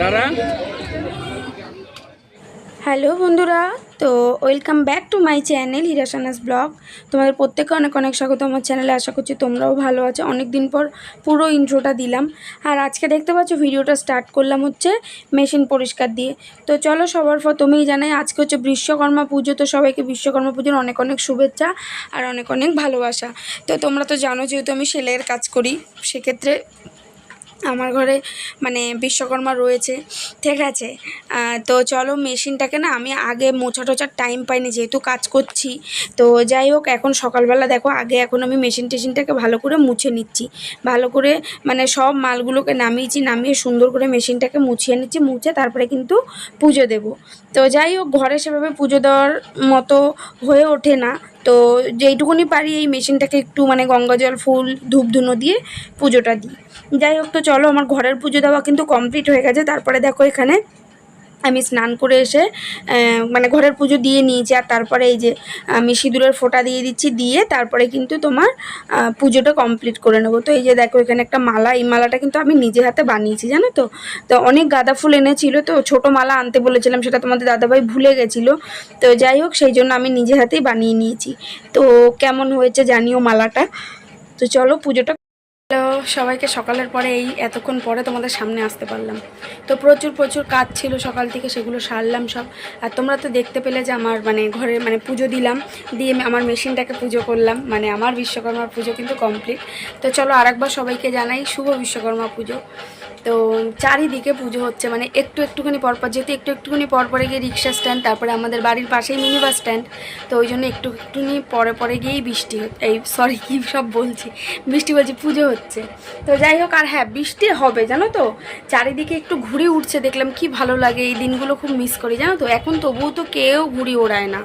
দাঁড়া হ্যালো বন্ধুরা, তো welcome back to my channel Hirasanas blog. তোমাদের প্রত্যেকে অনেক অনেক স্বাগত আমার চ্যানেলে। আশা করছি তোমরাও ভালো আছো। অনেক দিন পর পুরো ইন্ট্রোটা দিলাম। আর আজকে দেখতে পাচ্ছ, ভিডিওটা স্টার্ট করলাম হচ্ছে মেশিন পরিষ্কার দিয়ে। তো চলো সবার প্রথমেই জানাই, আজকে হচ্ছে বিশ্বকর্মা পুজো। তো সবাইকে বিশ্বকর্মা পুজোর অনেক অনেক শুভেচ্ছা আর অনেক অনেক ভালোবাসা। তো তোমরা তো জানো, যেহেতু আমি সেলাইয়ের কাজ করি, সেক্ষেত্রে আমার ঘরে মানে বিশ্বকর্মা রয়েছে, ঠিক আছে? তো চলো মেশিনটাকে না আমি আগে মোছা টোচার টাইম পাইনি, যেহেতু কাজ করছি। তো যাই হোক, এখন সকালবেলা দেখো, আগে এখন আমি মেশিন টেশিনটাকে ভালো করে মুছে নিচ্ছি। ভালো করে মানে সব মালগুলোকে নামিয়েছি, নামিয়ে সুন্দর করে মেশিনটাকে মুছিয়ে নিচ্ছি, মুছে তারপরে কিন্তু পুজো দেব। তো যাই হোক, ঘরে সেভাবে পুজো দেওয়ার মতো হয়ে ওঠে না। তো যেইটুকুনি পারি এই মেশিনটাকে একটু মানে গঙ্গা জল, ফুল ধূপ ধুনো দিয়ে পুজোটা দিই। যাই হোক, তো চলো আমার ঘরের পুজো দেওয়া কিন্তু কমপ্লিট হয়ে গেছে। তারপরে দেখো এখানে আমি স্নান করে এসে মানে ঘরের পুজো দিয়ে নিয়েছি। আর তারপরে এই যে, আমি সিঁদুরের ফোঁটা দিয়ে দিচ্ছি, দিয়ে তারপরে কিন্তু তোমার পুজোটা কমপ্লিট করে নেব। তো এই যে দেখো, এখানে একটা মালা, এই মালাটা কিন্তু আমি নিজে হাতে বানিয়েছি, জানো তো? তো অনেক গাঁদা ফুল এনেছিল, তো ছোট মালা আনতে বলেছিলাম, সেটা তোমাদের দাদাভাই ভুলে গেছিল। তো যাই হোক, সেই জন্য আমি নিজে হাতেই বানিয়ে নিয়েছি। তো কেমন হয়েছে জানিও মালাটা? তো চলো পুজোটা হ্যালো, সবাইকে সকালের পরে এই এতক্ষণ পরে তোমাদের সামনে আসতে পারলাম। তো প্রচুর প্রচুর কাজ ছিল সকাল থেকে, সেগুলো সারলাম সব। আর তোমরা তো দেখতে পেলে যে আমার মানে ঘরে মানে পুজো দিলাম, দিয়ে আমার মেশিনটাকে পুজো করলাম। মানে আমার বিশ্বকর্মা পুজো কিন্তু কমপ্লিট। তো চলো আরেকবার সবাইকে জানাই শুভ বিশ্বকর্মা পুজো। তো চারিদিকে পুজো হচ্ছে মানে একটু একটুখানি পরপর যেহেতু একটু একটুখানি পরপরে গিয়ে রিক্সা স্ট্যান্ড তারপরে আমাদের বাড়ির পাশেই মিনি বাস স্ট্যান্ড তো ওই জন্য একটু একটুখানি পরে পরে গিয়েই বৃষ্টি এই সরি কী সব বলছি, বৃষ্টি বলছি, পুজো হচ্ছে। তো যাই হোক, আর হ্যাঁ বৃষ্টি হবে, জানো তো? চারিদিকে একটু ঘুরে উঠছে, দেখলাম কি ভালো লাগে, এই দিনগুলো খুব মিস করি, জানো তো? এখন তবুও তো কেউ ঘুড়ি ওড়ায় না।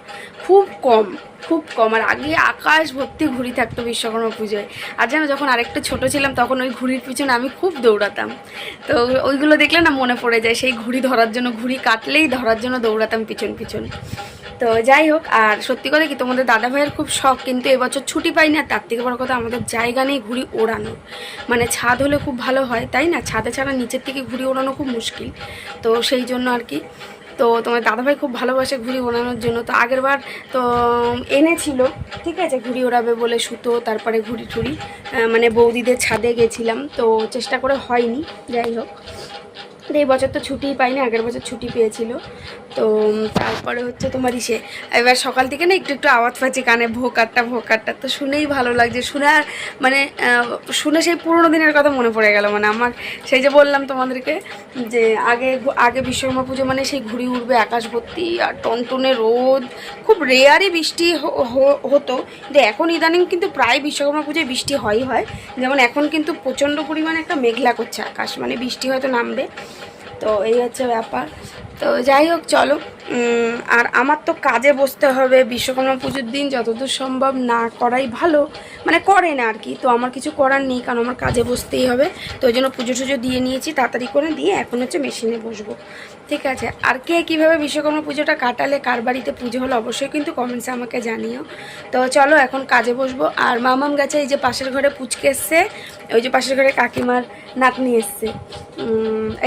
খুব কম খুব কম। আর আগে আকাশ ভর্তি ঘুড়ি থাকতো বিশ্বকর্মা পুজোয়। আর জানো যখন আরেকটু ছোট ছিলাম, তখন ওই ঘুড়ির পিছনে আমি খুব দৌড়াতাম। তো ওইগুলো দেখলে না মনে পড়ে যায়, সেই ঘুড়ি ধরার জন্য, ঘুড়ি কাটলেই ধরার জন্য দৌড়াতাম পিছন পিছন। তো যাই হোক, আর সত্যি কথা কি, তোমাদের দাদা ভাইয়ের খুব শখ, কিন্তু এবছর ছুটি পাই না তার থেকে বড় কথা আমাদের জায়গা নেই ঘুড়ি ওড়ানো মানে ছাদ হলে খুব ভালো হয়, তাই না? ছাদে ছাড়া নিচের থেকে ঘুড়ি ওড়ানো খুব মুশকিল। তো সেই জন্য আর কি তো তোমার দাদাভাই খুব ভালোবাসে ঘুড়ি ওড়ানোর জন্য। তো আগের বার তো এনেছিল, ঠিক আছে? ঘুড়ি ওড়াবে বলে সুতো, তারপরে ঘুড়ি টুড়ি মানে বৌদিদের ছাদে গেছিলাম, তো চেষ্টা করে হয়নি, যাই হোক। এই বছর তো ছুটিই পাইনি, আগের বছর ছুটি পেয়েছিল। তো তারপরে হচ্ছে তোমার ইসে, এবার সকাল থেকে না একটু একটু আওয়াজ পাচ্ছি, কানে ভোকারটা ভোকারটা তো শুনেই ভালো লাগছে। শুনে আর মানে শুনে সেই পুরোনো দিনের কথা মনে পড়ে গেল। মানে আমার, সেই যে বললাম তোমাদেরকে, যে আগে আগে বিশ্বকর্মা পুজো মানে সেই ঘুড়ি উঠবে আকাশ ভর্তি আর টনটনে রোদ। খুব রেয়ারই বৃষ্টি হতো। কিন্তু এখন ইদানিং কিন্তু প্রায় বিশ্বকর্মা পুজোয় বৃষ্টি হয়ই হয়। যেমন এখন কিন্তু প্রচণ্ড পরিমাণে একটা মেঘলা করছে আকাশ। মানে বৃষ্টি হয়তো নামবে। তো এই হচ্ছে ব্যাপার। তো যাই হোক চলো। আর আমার তো কাজে বসতে হবে, বিশ্বকর্মা পুজোর দিন যতদূর সম্ভব না করাই ভালো। মানে করে না আর কি, তো আমার কিছু করার নেই, কারণ আমার কাজে বসতেই হবে। তো ওই জন্য পুজো টুজো দিয়ে নিয়েছি, তাড়াতাড়ি করে দিয়ে এখন হচ্ছে মেশিনে বসবো। ঠিক আছে, আর কে কীভাবে বিশ্বকর্মা পুজোটা কাটালে, কার বাড়িতে পুজো হলো অবশ্যই কিন্তু কমেন্টসে আমাকে জানিও। তো চলো এখন কাজে বসবো, আর মামাম গেছে এই যে পাশের ঘরে পুচকে এসছে, ওই যে পাশের ঘরে কাকিমার নাতনি এসছে।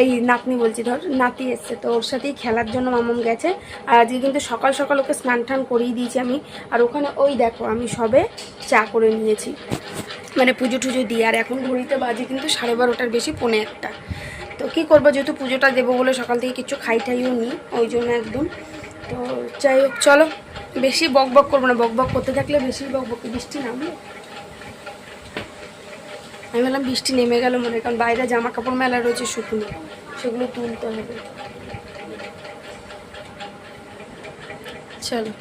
এই নাতনি বলছি ধর, নাতি এসছে, তো ওর সাথেই খেলার জন্য মামাম গেছে। আর আজকে কিন্তু সকাল সকাল ওকে স্নান টান করিয়ে দিয়েছি আমি। আর ওখানে ওই দেখো, আমি সবে চা করে নিয়েছি। মানে পুজো টুজো দিয়ে। আর এখন ঘড়িতে বাজে কিন্তু সাড়ে বারোটার বেশি, পৌনে একটা। তো কী করব, যেহেতু পুজোটা দেবো বলে সকাল থেকে কিছু খাই টাইও নি, ওই জন্য একদম। তো যাই হোক, চলো। বেশি বক বক করব না। বক বক করতে থাকলে বেশি বক বক, বৃষ্টি নামবে। আমি বললাম বৃষ্টি নেমে গেল মনে কারণ বাইরে জামা কাপড় মেলা রয়েছে শুকনো। সেগুলো তুলতে হবে। চলো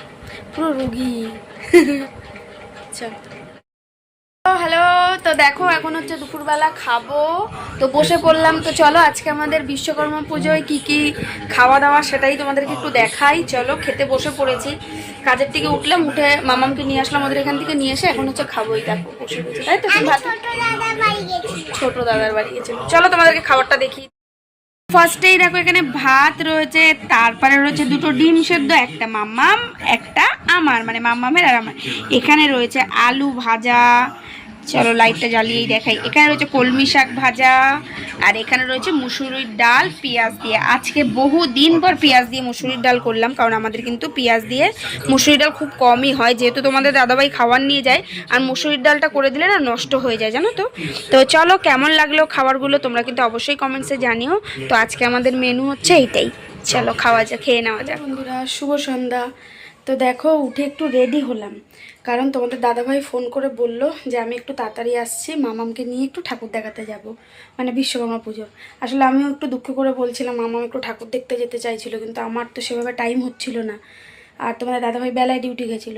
পুরো রুগী। চলো। হ্যালো তো দেখো এখন হচ্ছে দুপুরবেলা খাব। তো বসে পড়লাম তো চলো আজকে আমাদের বিশ্বকর্মা পুজোয় কি কি খাওয়া দাওয়া সেটাই তোমাদেরকে একটু দেখাই। চলো খেতে বসে পড়েছি। কাজের থেকে উঠলাম উঠে মামামকে নিয়ে আসলাম ওদের এখান থেকে নিয়ে এসে এখন হচ্ছে খাবোই। দেখো বসে রয়েছে তাই তো? ছোট দাদার বাড়ি গেছিল চলো তোমাদেরকে খাবারটা দেখি ফার্স্টেই দেখো এখানে ভাত রয়েছে, তারপরে রয়েছে দুটো ডিম সেদ্ধ, একটা মাম্মাম, একটা আমার মানে মাম্মামের আর আমার। এখানে রয়েছে আলু ভাজা চলো লাইটটা জ্বালিয়েই দেখাই। এখানে রয়েছে কলমি শাক ভাজা, আর এখানে রয়েছে মুসুরির ডাল, পেঁয়াজ দিয়ে। আজকে বহু দিন পর পেঁয়াজ দিয়ে মুসুরির ডাল করলাম, কারণ আমাদের কিন্তু পেঁয়াজ দিয়ে মুসুরির ডাল খুব কমই হয়, যেহেতু তোমাদের দাদাভাই খাবার নিয়ে যায়, আর মুসুরির ডালটা করে দিলে না নষ্ট হয়ে যায়, জানো তো? তো চলো, কেমন লাগল খাবারগুলো তোমরা কিন্তু অবশ্যই কমেন্টসে জানিও। তো আজকে আমাদের মেনু হচ্ছে এইটাই। চলো, খাওয়া যাক, খেয়ে নেওয়া যাক। বন্ধুরা, শুভ সন্ধ্যা। তো দেখো, উঠে একটু রেডি হলাম। কারণ তোমাদের দাদাভাই ফোন করে বলল যে আমি একটু তাড়াতাড়ি আসছি, মামামকে নিয়ে একটু ঠাকুর দেখাতে যাব মানে বিশ্বকর্মা পুজো। আসলে আমিও একটু দুঃখ করে বলছিলাম, মামাম একটু ঠাকুর দেখতে যেতে চাইছিল, কিন্তু আমার তো সেভাবে টাইম হচ্ছিল না। আর তোমাদের দাদাভাই বেলায় ডিউটি গেছিল,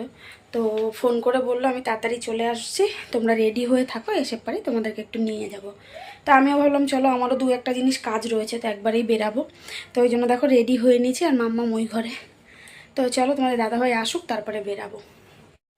তো ফোন করে বলল, আমি তাড়াতাড়ি চলে আসছি, তোমরা রেডি হয়ে থাকো, এসে পারি তোমাদেরকে একটু নিয়ে যাব। তো আমিও ভাবলাম, চলো, আমারও দু একটা জিনিস কাজ রয়েছে, তো একবারেই বেরাবো। তো ওই জন্য দেখো রেডি হয়ে নিয়েছি, আর মাম্মা ওই ঘরে। তো চলো, তোমাদের দাদাভাই আসুক, তারপরে বেরাবো।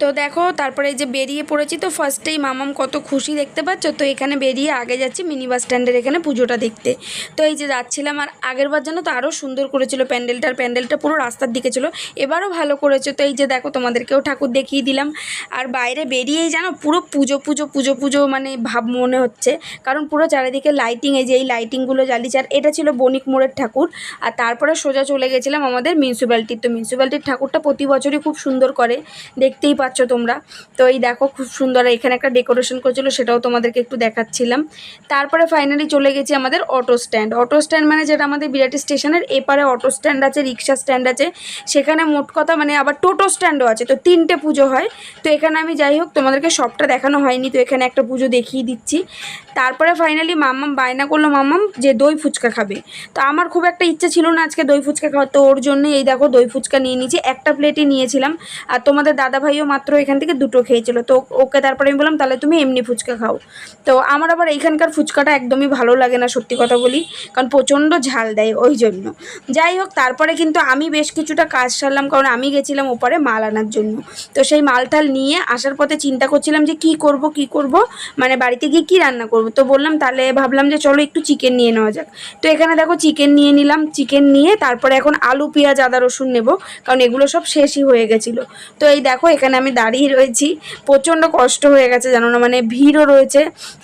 তো দেখো, তারপরে এই যে বেরিয়ে পড়েছি তো ফার্স্টেই মামাম কত খুশি দেখতে পাচ্ছ? তো এখানে বেরিয়ে আগে যাচ্ছি মিনি বাস স্ট্যান্ডের এখানে পুজোটা দেখতে। তো এই যে যাচ্ছিলাম, আর আগের বার যেন তো আরও সুন্দর করেছিল প্যান্ডেলটার, প্যান্ডেলটা পুরো রাস্তার দিকে ছিল। এবারও ভালো করেছে তো এই যে দেখো, তোমাদেরকেও ঠাকুর দেখিয়ে দিলাম। আর বাইরে বেরিয়েই জানো, পুরো পুজো পুজো পুজো পুজো মানে ভাব মনে হচ্ছে। কারণ পুরো চারিদিকে লাইটিং এই যে এই লাইটিংগুলো জ্বালিয়েছে, আর এটা ছিল বণিক মোড়ের ঠাকুর। আর তারপরে সোজা চলে গেছিলাম আমাদের মিউনিসিপ্যালিটির তো মিউনিসিপ্যালিটির ঠাকুরটা প্রতি বছরই খুব সুন্দর করে, দেখতেই পাচ্ছ তোমরা। তো এই দেখো, খুব সুন্দর। এখানে একটা ডেকোরেশন করেছিল, সেটাও তোমাদেরকে একটু দেখাচ্ছিলাম। তারপরে ফাইনালি চলে গেছি আমাদের অটো স্ট্যান্ড অটো স্ট্যান্ড মানে যেটা আমাদের বিরাটি স্টেশনের এপারে অটো স্ট্যান্ড আছে, রিক্সা স্ট্যান্ড আছে। সেখানে মোট কথা মানে আবার টোটো স্ট্যান্ডও আছে। তো তিনটে পুজো হয়। তো এখানে আমি যাই হোক, তোমাদেরকে সবটা দেখানো হয়নি। তো এখানে একটা পুজো দেখিয়ে দিচ্ছি। তারপরে ফাইনালি মাম্মাম বায়না করল, মাম্মাম, যে দই ফুচকা খাবে। তো আমার খুব একটা ইচ্ছে ছিল না আজকে দই ফুচকা খাওয়া তো ওর জন্য এই দেখো দই ফুচকা নিয়ে নিয়েছি। একটা প্লেটই নিয়েছিলাম। আর তোমাদের দাদা ভাইও মাত্র এখান থেকে দুটো খেয়েছিল। তো ওকে তারপরে আমি বললাম, তাহলে তুমি এমনি ফুচকা খাও। তো আমার আবার এইখানকার ফুচকাটা একদমই ভালো লাগে না, সত্যি কথা বলি, কারণ প্রচণ্ড ঝাল দেয় ওই জন্য। যাই হোক, তারপরে কিন্তু আমি বেশ কিছুটা কাজ সারলাম, কারণ আমি গেছিলাম ওপারে মাল আনার জন্য। তো সেই মালটাল নিয়ে আসার পথে চিন্তা করছিলাম যে কি করব কি করব মানে বাড়িতে গিয়ে কী রান্না করব। তো বললাম, তাহলে ভাবলাম যে চলো একটু চিকেন নিয়ে নেওয়া যাক। তো এখানে দেখো চিকেন নিয়ে নিলাম, চিকেন নিয়ে তারপরে এখন আলু, পেঁয়াজ, আদা, রসুন নেব, কারণ এগুলো সব শেষই হয়ে গেছিল। তো এই দেখো, এখানে আমি দাঁড়িয়ে রয়েছি। প্রচণ্ড কষ্ট হয়ে গেছে জানো না মানে ভিড়ও রয়েছে।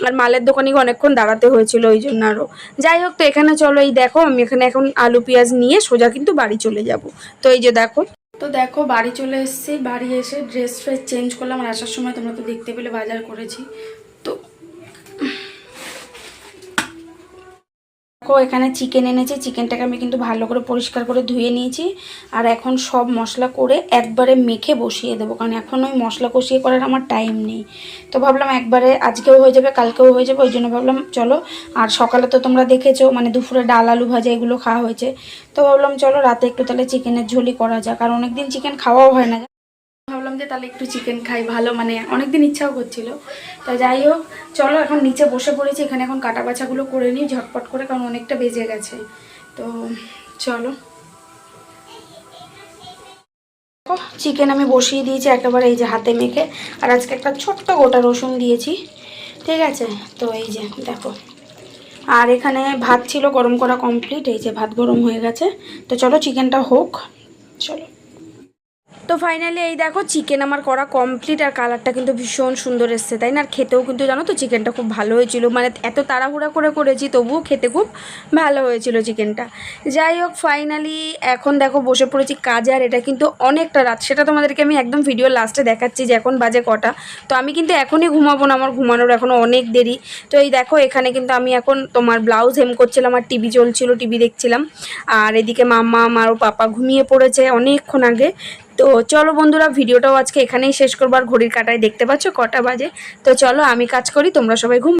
আর মালের দোকানে অনেকক্ষণ দাঁড়াতে হয়েছিল ওই জন্য আরও যাই হোক, তো এখানে চলো, এই দেখো, আমি এখানে এখন আলু পেঁয়াজ নিয়ে সোজা কিন্তু বাড়ি চলে যাব। তো এই যে দেখো। তো দেখো, বাড়ি চলে এসেছি, বাড়ি এসে ড্রেস ফ্রেস চেঞ্জ করলাম। আর আসার সময় তোমরা তো দেখতে পেলে, বাজার করেছি। দেখো এখানে চিকেন এনেছি। চিকেনটাকে আমি কিন্তু ভালো করে পরিষ্কার করে ধুয়ে নিয়েছি। আর এখন সব মশলা করে একবারে মেখে বসিয়ে দেবো, কারণ এখন ওই মশলা কষিয়ে করার আমার টাইম নেই। তো ভাবলাম একবারে আজকেও হয়ে যাবে, কালকেও হয়ে যাবে, ওই জন্য ভাবলাম চলো, আর সকালে তো তোমরা দেখেছ মানে দুপুরে ডাল, আলু ভাজা এগুলো খাওয়া হয়েছে। তো ভাবলাম চলো, রাতে একটু তাহলে চিকেনের ঝোলই করা যাক। আর অনেকদিন চিকেন খাওয়াও হয় না। ভাবলাম যে তাহলে একটু চিকেন খাই, ভালো মানে অনেক দিন ইচ্ছাও করছিল। তো যাই হোক, চলো এখন নিচে বসে পড়েছি, এখানে এখন কাটা বাছাগুলো করে নিই, ঝটপট করে, কারণ অনেকটা বেজে গেছে। তো চলো। চিকেন আমি বসিয়ে দিয়েছি একেবারে এই যে হাতে মেখে, আর আজকে একটা ছোট্ট গোটা রসুন দিয়েছি, ঠিক আছে? তো এই যে, দেখো। আর এখানে ভাত ছিল গরম করা কমপ্লিট এই যে ভাত গরম হয়ে গেছে। তো চলো চিকেনটা হোক। চলো। তো ফাইনালি এই দেখো চিকেন আমার করা কমপ্লিট আর কালারটা কিন্তু ভীষণ সুন্দর এসছে, তাই না? আর খেতেও কিন্তু জানো তো চিকেনটা খুব ভালো হয়েছিল। মানে এত তাড়াহুড়া করে করেছি, তবুও খেতে খুব ভালো হয়েছিল চিকেনটা যাই হোক ফাইনালি এখন দেখো বসে পড়েছি কাজে, আর এটা কিন্তু অনেকটা রাত। সেটা তোমাদেরকে আমি একদম ভিডিও লাস্টে দেখাচ্ছি যে এখন বাজে কটা। তো আমি কিন্তু এখনই ঘুমাবো না, আমার ঘুমানোর এখনও অনেক দেরি। তো এই দেখো, এখানে কিন্তু আমি এখন তোমার ব্লাউজ হেম করছিলাম, আর টিভি চলছিল টিভি দেখছিলাম। আর এদিকে মাম্মা আমার পাপা ঘুমিয়ে পড়েছে অনেকক্ষণ আগে। তো চলো বন্ধুরা, ভিডিওটাও আজকে এখানেই শেষ করবার ঘড়ির কাটায় দেখতে পাচ্ছ কটা বাজে? তো চলো আমি কাজ করি, তোমরা সবাই ঘুম